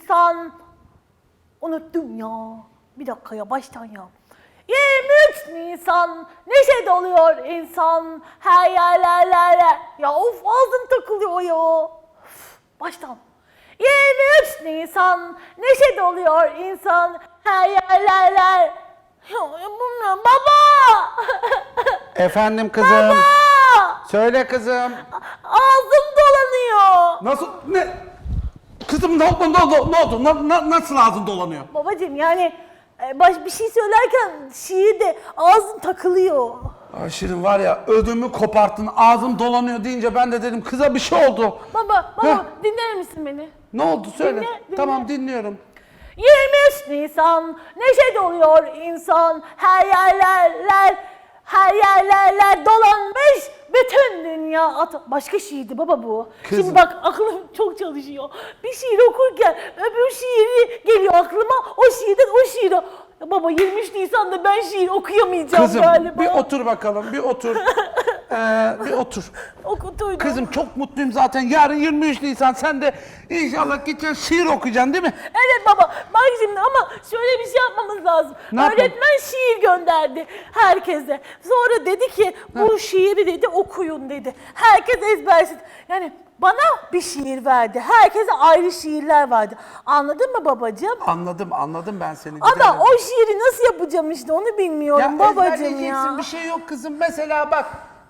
insan. Unuttum ya. Bir dakika ya baştan ya. 23 Nisan neşe doluyor insan her yerlerlere. Ya of ağzım takılıyor ya. Üf, Baştan. 23 Nisan neşe doluyor insan her yerlerler. Yapamıyorum baba. Efendim kızım. baba. Söyle kızım. Ağzım dolanıyor. Nasıl? Ne? Kızım ne oldu? Ne oldu? Ne oldu? Na- na- nasıl ağzın dolanıyor? Babacığım yani e, baş bir şey söylerken şiirde ağzım takılıyor. Ay Şirin var ya ödümü koparttın ağzım dolanıyor deyince ben de dedim kıza bir şey oldu. Baba, baba Heh. dinler misin beni? Ne oldu söyle. Dinle, dinle. Tamam dinliyorum. 23 Nisan neşe doluyor insan her yerlerler her yerlerler dolanmış bütün dünya at başka şiirdi baba bu. Kızım. Şimdi bak aklım çok çalışıyor. Bir şiir okurken öbür şiiri geliyor aklıma o şiirden o şiiri. Ya baba 23 Nisan'da ben şiir okuyamayacağım Kızım galiba. bir otur bakalım bir otur. Ee, bir otur. Okutuydum. Kızım çok mutluyum zaten. Yarın 23 Nisan sen de inşallah gideceksin şiir okuyacaksın değil mi? Evet baba bak şimdi ama şöyle bir şey yapmamız lazım. Ne yapalım? Öğretmen şiir gönderdi herkese. Sonra dedi ki bu şiiri dedi okuyun dedi. Herkes ezbersin. Yani bana bir şiir verdi. Herkese ayrı şiirler verdi. Anladın mı babacığım? Anladım anladım ben seni. Giderim. o şiiri nasıl yapacağım işte onu bilmiyorum babacığım ezberleyeceksin, ya. bir şey yok kızım. Mesela bak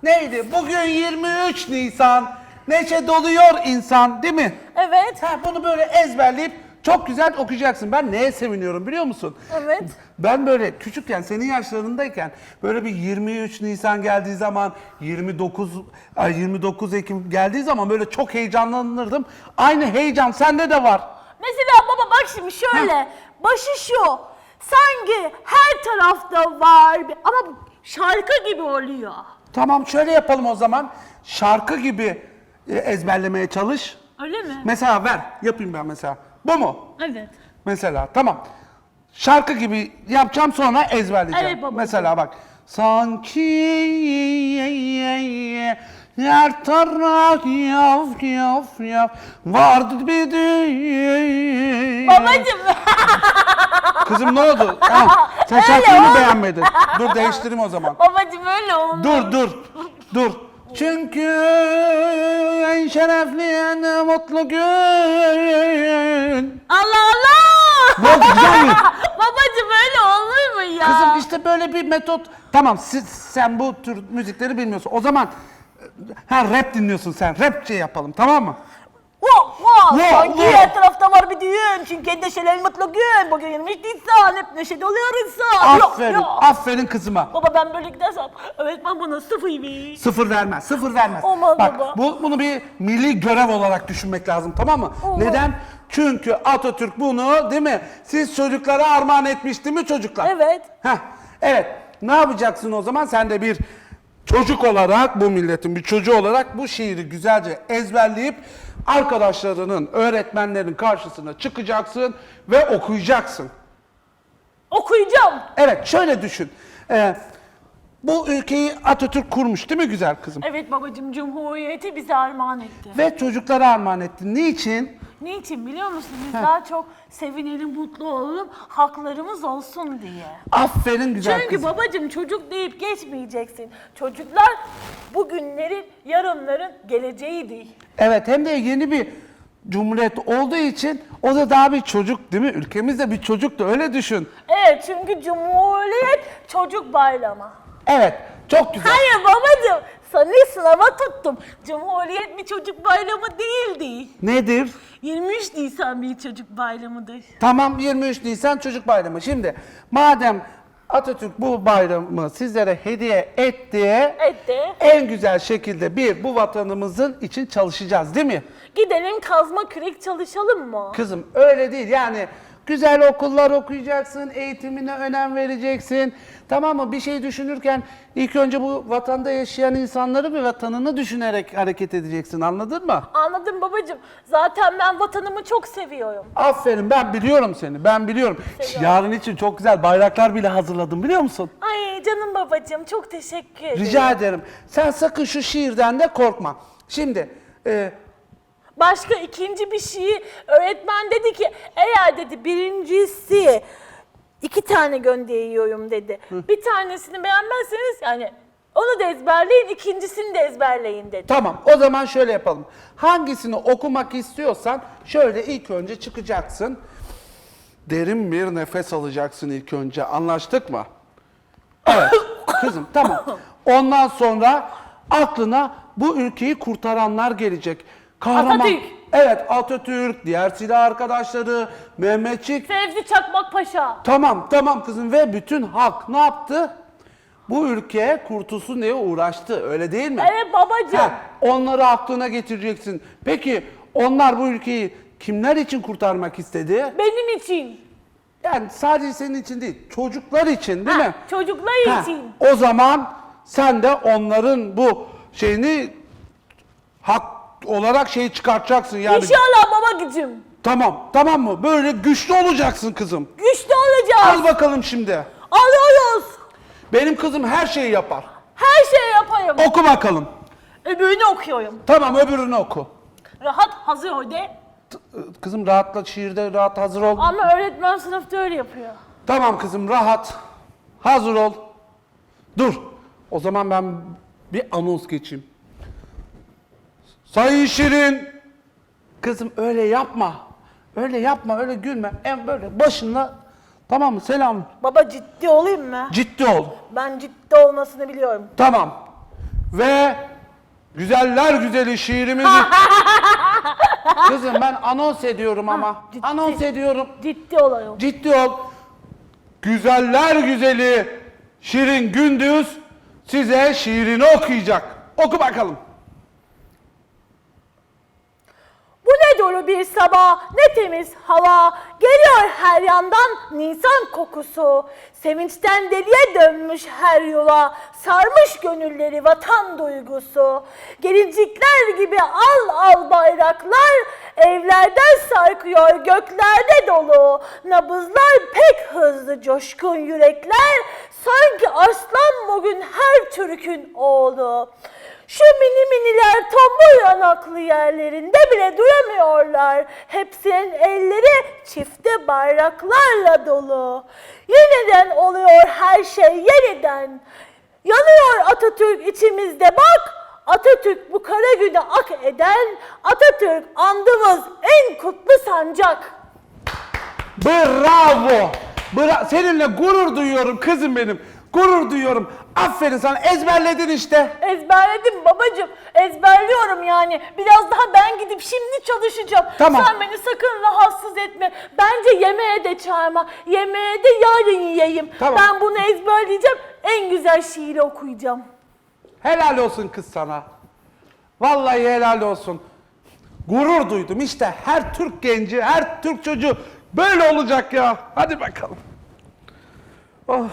neydi? Bugün 23 Nisan. Neşe doluyor insan değil mi? Evet. Ha, bunu böyle ezberleyip çok güzel okuyacaksın. Ben neye seviniyorum biliyor musun? Evet. Ben böyle küçükken senin yaşlarındayken böyle bir 23 Nisan geldiği zaman 29 ay 29 Ekim geldiği zaman böyle çok heyecanlanırdım. Aynı heyecan sende de var. Mesela baba bak şimdi şöyle. Başı şu. Sanki her tarafta var ama şarkı gibi oluyor. Tamam şöyle yapalım o zaman. Şarkı gibi e, ezberlemeye çalış. Öyle mi? Mesela ver. Yapayım ben mesela. Bu mu? Evet. Mesela tamam. Şarkı gibi yapacağım sonra ezberleyeceğim. Evet babacığım. Mesela bak. Sanki her taraf yaf yaf yaf vardı bir düğün. Babacım. Kızım ne oldu? Ha, mı beğenmedin? Dur değiştireyim o zaman. Babacım öyle oldu. Dur dur dur. Çünkü en şerefli en mutlu gün. Allah Allah. Ne oldu güzel mi? Babacım öyle olur mu ya? Kızım işte böyle bir metot. Tamam siz, sen bu tür müzikleri bilmiyorsun. O zaman ha rap dinliyorsun sen. Rap şey yapalım tamam mı? Wow, Wow, Sanki wow. her tarafta var bir düğün. Çünkü neşeli mutlu gün. Bugün 23 Nisan. Hep neşede oluyor insan. Yok, Aferin, yok. aferin kızıma. Baba ben böyle gidersem öğretmen bana sıfır bir. Sıfır vermez, sıfır vermez. Olmaz Bak, baba. Bu, bunu bir milli görev olarak düşünmek lazım tamam mı? Olmaz. Neden? Çünkü Atatürk bunu değil mi? Siz çocuklara armağan etmiş değil mi çocuklar? Evet. Heh, evet. Ne yapacaksın o zaman? Sen de bir çocuk olarak, bu milletin bir çocuğu olarak bu şiiri güzelce ezberleyip arkadaşlarının, öğretmenlerin karşısına çıkacaksın ve okuyacaksın. Okuyacağım. Evet, şöyle düşün. Ee, bu ülkeyi Atatürk kurmuş değil mi güzel kızım? Evet babacım Cumhuriyeti bize armağan etti. Ve çocuklara armağan etti. Niçin? Niçin biliyor musun? Biz daha çok sevinelim, mutlu olalım, haklarımız olsun diye. Aferin güzel Çünkü kızım. babacım çocuk deyip geçmeyeceksin. Çocuklar bugünlerin, yarınların geleceğiydi. Evet hem de yeni bir cumhuriyet olduğu için o da daha bir çocuk değil mi? Ülkemiz de bir çocuktu öyle düşün. Evet çünkü Cumhuriyet çocuk bayramı. Evet çok güzel. Hayır babacım seni sınava tuttum. Cumhuriyet bir çocuk bayramı değildi. Nedir? 23 Nisan bir çocuk bayramıdır. Tamam 23 Nisan Çocuk Bayramı. Şimdi madem Atatürk bu bayramı sizlere hediye etti. Etti. En güzel şekilde bir bu vatanımızın için çalışacağız değil mi? Gidelim kazma kürek çalışalım mı? Kızım öyle değil yani güzel okullar okuyacaksın, eğitimine önem vereceksin. Tamam mı? Bir şey düşünürken ilk önce bu vatanda yaşayan insanları ve vatanını düşünerek hareket edeceksin anladın mı? Anladım babacım. Zaten ben vatanımı çok seviyorum. Aferin ben biliyorum seni ben biliyorum. Seviyorum. Yarın için çok güzel bayraklar bile hazırladım biliyor musun? Ay canım babacım çok teşekkür ederim. Rica ederim. Sen sakın şu şiirden de korkma. Şimdi e, Başka ikinci bir şeyi öğretmen dedi ki eğer dedi birincisi iki tane gönderiyorum dedi. Bir tanesini beğenmezseniz yani onu da ezberleyin ikincisini de ezberleyin dedi. Tamam o zaman şöyle yapalım. Hangisini okumak istiyorsan şöyle ilk önce çıkacaksın. Derin bir nefes alacaksın ilk önce. Anlaştık mı? Evet kızım tamam. Ondan sonra aklına bu ülkeyi kurtaranlar gelecek. Kahraman. Atatürk. Evet Atatürk, diğer silah arkadaşları, Mehmetçik. Fevzi Çakmak Paşa. Tamam tamam kızım ve bütün halk ne yaptı? Bu ülke kurtulsun diye uğraştı öyle değil mi? Evet babacığım. Ha, onları aklına getireceksin. Peki onlar bu ülkeyi kimler için kurtarmak istedi? Benim için. Yani sadece senin için değil, çocuklar için değil Ha, mi? Çocuklar Ha, için. o zaman sen de onların bu şeyini hak olarak şeyi çıkartacaksın yani. İnşallah babacığım. Tamam, tamam mı? Böyle güçlü olacaksın kızım. Güçlü Al olacağız. bakalım şimdi. Alıyoruz. Benim kızım her şeyi yapar. Her şeyi yaparım. Oku bakalım. Öbürünü okuyorum. Tamam öbürünü oku. Rahat hazır ol de. Kızım rahatla şiirde rahat hazır ol. Ama öğretmen sınıfta öyle yapıyor. Tamam kızım rahat. Hazır ol. Dur. O zaman ben bir anons geçeyim. Sayın Şirin. Kızım öyle yapma. Öyle yapma, öyle gülme. En böyle başınla tamam mı? Selam. Baba ciddi olayım mı? Ciddi ol. Ben ciddi olmasını biliyorum. Tamam. Ve güzeller güzeli şiirimizi... Kızım ben anons ediyorum ama. ciddi. Anons ediyorum. Ciddi olayım. Ciddi ol. Güzeller güzeli Şirin Gündüz size şiirini okuyacak. Oku bakalım. Bu ne dolu bir sabah, ne temiz hava. Geliyor her yandan Nisan kokusu. Sevinçten deliye dönmüş her yola. Sarmış gönülleri vatan duygusu. Gelincikler gibi al al bayraklar. Evlerden sarkıyor göklerde dolu. Nabızlar pek hızlı coşkun yürekler. Sanki aslan bugün her Türk'ün oğlu. Şu mini miniler tombul yanaklı yerlerinde bile duramıyorlar. Hepsinin elleri çifte bayraklarla dolu. Yeniden oluyor her şey yeniden. Yanıyor Atatürk içimizde bak. Atatürk bu kara günü ak eden Atatürk andımız en kutlu sancak. Bravo. Bra Seninle gurur duyuyorum kızım benim. Gurur duyuyorum. Aferin sana ezberledin işte. Ezberledim babacığım. Ezberliyorum yani. Biraz daha ben gidip şimdi çalışacağım. Tamam. Sen beni sakın rahatsız etme. Bence yemeğe de çağırma. Yemeğe de yarın yiyeyim. Tamam. Ben bunu ezberleyeceğim. En güzel şiiri okuyacağım. Helal olsun kız sana. Vallahi helal olsun. Gurur duydum işte her Türk genci, her Türk çocuğu böyle olacak ya. Hadi bakalım. Oh.